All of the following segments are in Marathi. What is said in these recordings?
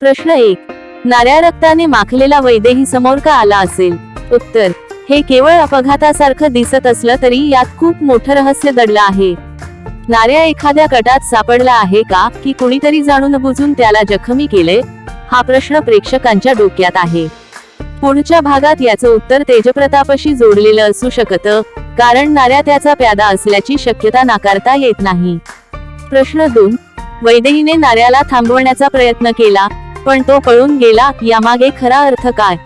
प्रश्न एक. नाऱ्या रक्ताने माखलेला वैदेही समोर का आला असेल? उत्तर. हे केवळ अपघातासारखं दिसत असलं तरी यात खूप मोठं रहस्य दडलं आहे. नाऱ्या एखाद्या गटात सापडला आहे का की कुणीतरी जाणून बुजून त्याला जखमी केले हा प्रश्न प्रेक्षकांच्या डोक्यात आहे. पुढच्या भागात याचं उत्तर तेजप्रतापशी जोडलेलं असू शकतं कारण नाऱ्या त्याचा प्यादा असल्याची शक्यता नाकारता येत नाही. प्रश्न दोन. वैदेहीने नाऱ्याला थांबवण्याचा प्रयत्न केला पण तो पळून गेला यामागे खरा अर्थ काय?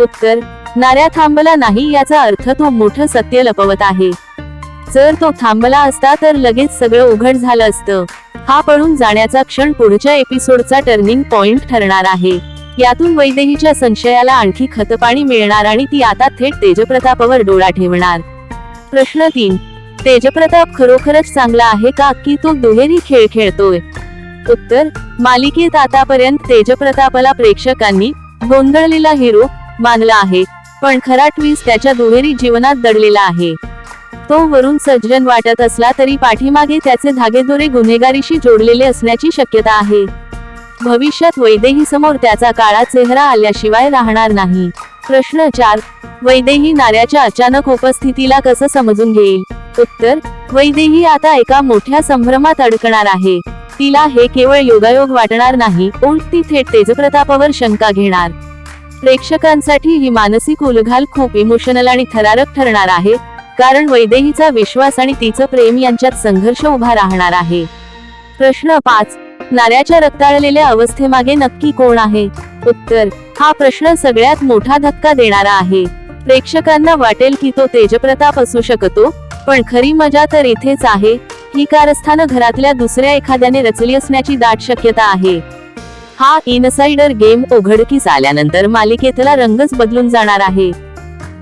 उत्तर नाऱ्या थांबला नाही याचा अर्थ तो मोठं सत्य लपवत आहे. जर तो थांबला असता तर लगेच सगळं उघड झालं असतं. हा पळून जाण्याचा क्षण पुढच्या एपिसोडचा टर्निंग पॉइंट ठरणार आहे. यातून वैदेहीच्या संशयाला आणखी खतपाणी मिळणार आणि ती आता थेट तेजप्रतापावर डोळा ठेवणार. प्रश्न तीन तेजप्रताप खरोखरच चांगला आहे का की तो दुहेरी खेळ खेळतोय? उत्तर मालिकेत आतापर्यंत तेजप्रतापला प्रेक्षकांनी गोंधळलेला हिरो मानला आहे पण खरा ट्विस्ट त्याच्या दुहेरी जीवनात दडलेला आहे. तो वरून सज्जन वाटत असला तरी पाठीमागे त्याचे धागेदोरे गुन्हेगारीशी जोडलेले असण्याची शक्यता आहे. भविष्यात वैदेही समोर त्याचा काळा चेहरा आल्याशिवाय राहणार नाही. प्रश्न चार वैदेही नाऱ्याच्या अचानक उपस्थितीला कसं समजून घेईल? उत्तर वैदेही आता एका मोठ्या संभ्रमात अडकणार आहे. तिला हे केवळ योगायोग वाटणार नाही उलट ती थेट तेजप्रतापावर शंका घेणार. प्रेक्षकांसाठी ही मानसिक उलघाल खूप इमोशनल आणि थरारक ठरणार आहे कारण वैदेहीचा विश्वास आणि तिचं प्रेम यांच्यात संघर्ष उभा राहणार आहे. प्रश्न पाच नाऱ्याच्या रक्ताळलेल्या अवस्थेमागे नक्की कोण आहे? उत्तर हा प्रश्न सगळ्यात मोठा धक्का देणारा आहे. प्रेक्षकांना वाटेल की तो तेजप्रताप असू शकतो पण खरी मजा तर इथेच आहे ही कारस्थानं घरातल्या दुसऱ्या एखाद्याने रचली असण्याची दाट शक्यता आहे. हा इनसाइडर गेम उघडकीस आल्यानंतर मालिकेतला रंगच बदलून जाणार आहे.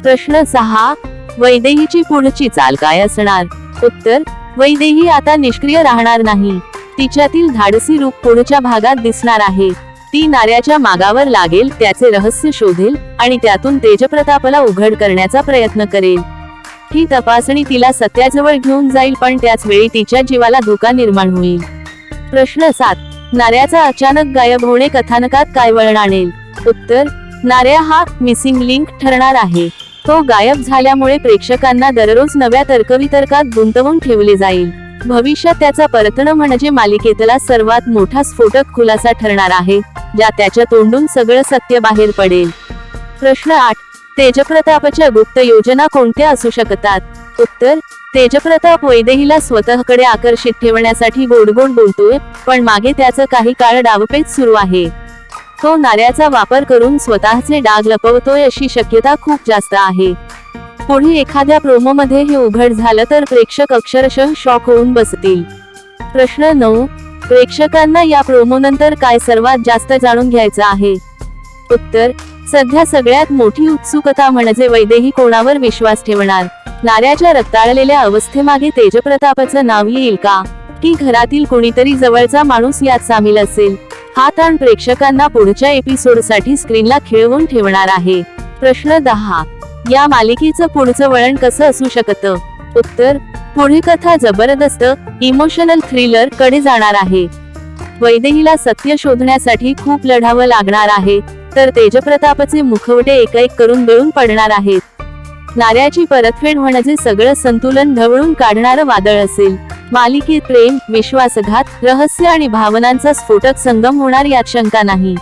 प्रश्न सहा वैदेहीची पुढची चाल काय असणार? उत्तर वैदेही आता निष्क्रिय राहणार नाही. तिच्यातील धाडसी रूप पुढच्या भागात दिसणार आहे. ती नाऱ्याच्या मागावर लागेल त्याचे रहस्य शोधेल आणि त्यातून तेजप्रतापला उघड करण्याचा प्रयत्न करेल. ही तपासणी तिला सत्याजवळ घेऊन जाईल पण त्याच वेळी तिच्या जीवाला धोका निर्माण होईल. प्रश्न सात. नाऱ्याचा अचानक गायब होणे कथानकात काय वळण आणेल? उत्तर नाऱ्या हा मिसिंग लिंक ठरणार आहे. तो गायब झाल्यामुळे प्रेक्षकांना दररोज नव्या तर्कवितर्कात गुंतवून ठेवले जाईल. भविष्यात त्याचा परतणं म्हणजे मालिकेतला सर्वात मोठा स्फोटक खुलासा ठरणार आहे ज्या त्याच्या तोंडून सगळं सत्य बाहेर पडेल. प्रश्न आठ. तेजप्रतापच्या गुप्त योजना कोणत्या असू शकतात? उत्तर तेजप्रताप वैदेहीला स्वतःकडे आकर्षित ठेवण्यासाठी गोड गोड बोलतोय पण मागे त्याचं काही काळ डावपेच सुरू आहे. तो नाऱ्याचा वापर करून स्वतःचे डाग लपवतोय अशी शक्यता खूप जास्त आहे. पुढे एखाद्या प्रोमो मध्ये हे उघड झालं तर प्रेक्षक अक्षरशः शॉक होऊन बसतील. प्रश्न नऊ प्रेक्षकांना या प्रोमो नंतर काय सर्वात जास्त जाणून घ्यायचं आहे? उत्तर सध्या सगळ्यात मोठी उत्सुकता म्हणजे वैदेही कोणावर विश्वास ठेवणार? नाऱ्याच्या रक्ताळलेल्या अवस्थेमागे तेजप्रतापाचं नाव येईल का? की घरातील कोणीतरी जवळचा माणूस यात सामील असेल? हा ताण प्रेक्षकांना पुढच्या एपिसोडसाठी स्क्रीनला खिळवून ठेवणार आहे. प्रश्न दहा. या मालिकेचं पुढचं वळण कसं असू शकतं? उत्तर. पुढे कथा जबरदस्त इमोशनल थ्रिलरकडे जाणार आहे. वैदेहीला सत्य शोधण्यासाठी खूप लढावं लागणार आहे. तर तेजप्रतापचे मुखवटे एक एक करून गळून पडणार आहेत. नाऱ्याची परतफेड म्हणजे सगळं संतुलन ढवळून काढणारं वादळ असेल. मालिकेत प्रेम विश्वासघात रहस्य आणि भावनांचा स्फोटक संगम होणार यात शंका नाही.